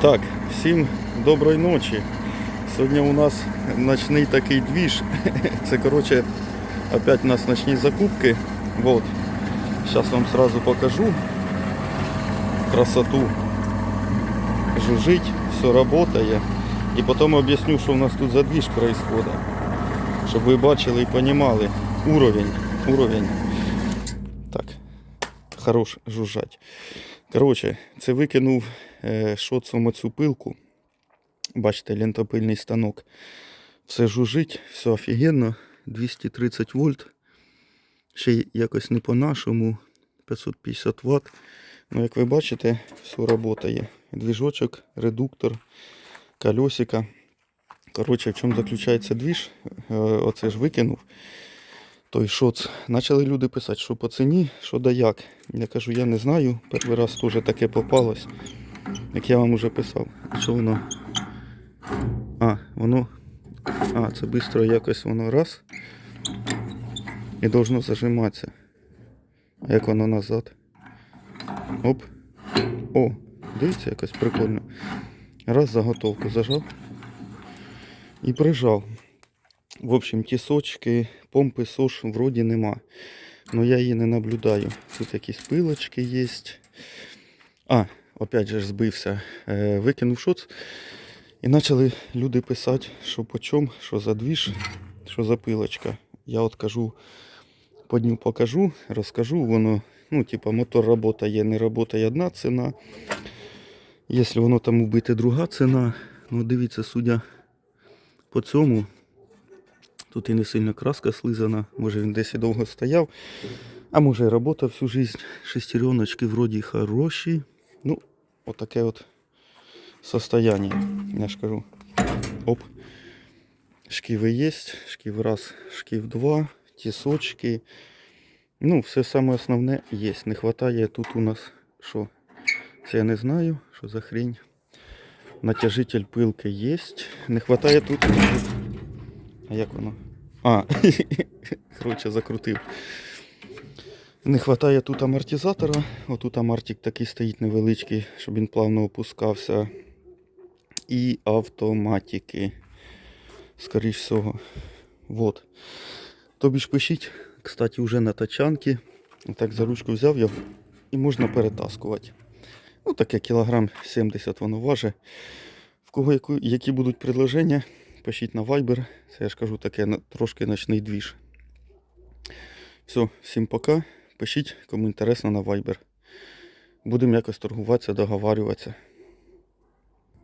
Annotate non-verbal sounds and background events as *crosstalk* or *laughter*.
Так, всім доброї ночі. Сьогодні у нас ночний такий двіж. *laughs* Це, коротше, опять у нас ночні закупки. Вот. Сейчас вам сразу покажу красоту. Жужить, все работає. І потім об'ясню, що у нас тут за двіж происходит. Щоб ви бачили і розуміли уровень. уровень. Так, хорош жужжать. Коротше, це викинув е, шоцом оцю пилку. Бачите, лентопильний станок. Все жужить, все офігенно. 230 вольт. Ще якось не по-нашому. 550 Вт. Ну, як ви бачите, все працює. Двіжочок, редуктор, колесика. Коротше, в чому заключається двіж? Е, Оце ж викинув. Той шоц. Почали люди писати, що по ціні, що да як. Я кажу, я не знаю. Перший раз теж таке попалось. Як я вам уже писав. Що воно? А, воно. А, це швидко якось воно раз. І должно зажиматися. А як воно назад? Оп. О, дивіться, якось прикольно. Раз заготовку зажав і прижав. В общем, тісочки, помпи СОЖ вроді нема. Но я її не наблюдаю. Тут якісь пилочки є. А, опять же збився. Е, викинув шоц. І почали люди писати, що по чому, що за двіж, що за пилочка. Я от кажу, по дню покажу, розкажу, воно, ну, типа, мотор работає, не работає одна ціна. Якщо воно там вбите друга ціна, ну дивіться, судя по цьому, тут і не сильно краска слизана, може він десь і довго стояв, а може і робота всю жизнь. Шестереночки вроді хороші. Ну, отаке от состояние, я ж кажу. Оп. Шківи є, шків раз, шків два, тісочки. Ну, все саме основне є. Не вистачає тут у нас що? Це я не знаю, що за хрень. Натяжитель пилки є. Не вистачає тут. А як воно? А, *laughs* коротше, закрутив. Не вистачає тут амортизатора. Отут амортик такий стоїть невеличкий, щоб він плавно опускався. І автоматики. Скоріш всього. Вот. Тобі ж пишіть, кстати, вже на тачанки. Так за ручку взяв його і можна перетаскувати. Ну, таке кілограм 70 воно важить. В кого які будуть предложення, пишіть на Viber. Це я ж кажу таке трошки ночний двіж. Все, всім пока. Пишіть, кому інтересно на Viber. Будемо якось торгуватися, договарюватися.